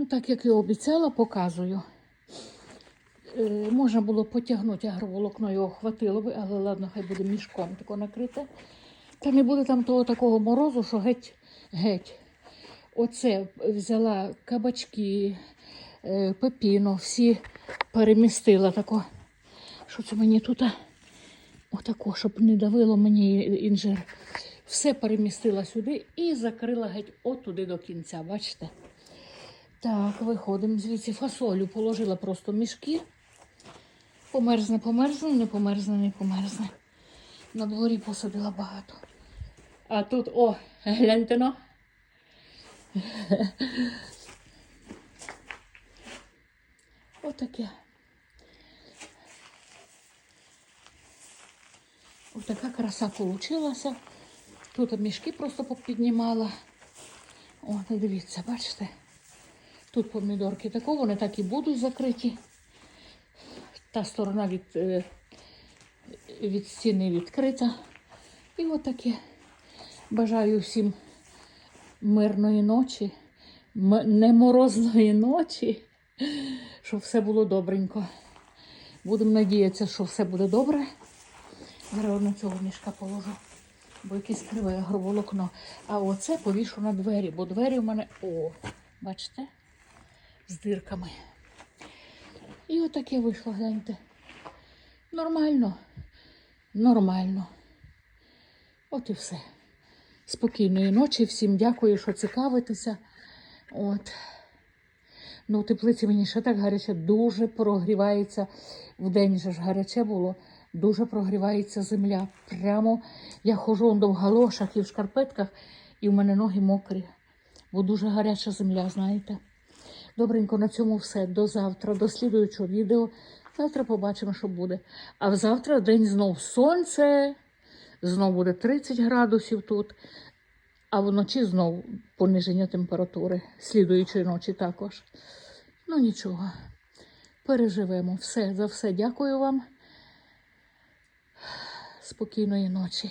Ну, так як і обіцяла, показую. Е, можна було потягнути агроволокно, його хватило би, але ладно, хай буде мішком тако накрите. Та не буде там того такого морозу, що геть, геть. Оце взяла кабачки, е, пепіно, всі перемістила тако. Що це мені тут? Отако, щоб не давило мені інжир. Все перемістила сюди і закрила геть отуди до кінця, бачите? Так, виходимо звідси. Фасолю положила просто мішки. Померзне, померзне, не померзне, не померзне. На дворі посадила багато. А тут, о, гляньте но. Отаке. Отака краса получилася. Тут мішки просто попіднімала. О, дивіться, бачите? Тут помідорки тако, вони так і будуть закриті. Та сторона від, е, від стіни відкрита. І отаке. Бажаю всім мирної ночі, м- не морозної ночі, щоб все було добренько. Будемо надіятися, що все буде добре. Зараз на цього мішка положу, бо якесь криве агроволокно. А оце повішу на двері, бо двері в мене, о, бачите, з дирками. І отаке вийшло, гляньте. Нормально. Нормально. От і все. Спокійної ночі. Всім дякую, що цікавитеся. От. Ну, в теплиці мені ще так гаряче, дуже прогрівається. В день же ж гаряче було, дуже прогрівається земля. Прямо я ходжу в галошах і в шкарпетках, і в мене ноги мокрі, бо дуже гаряча земля, знаєте. Добренько, на цьому все. До завтра, до слідуючого відео. Завтра побачимо, що буде. А завтра день знов сонце, знов буде 30 градусів тут, а вночі знов пониження температури, слідуючої ночі також. Ну нічого, переживемо. Все, за все дякую вам. Спокійної ночі.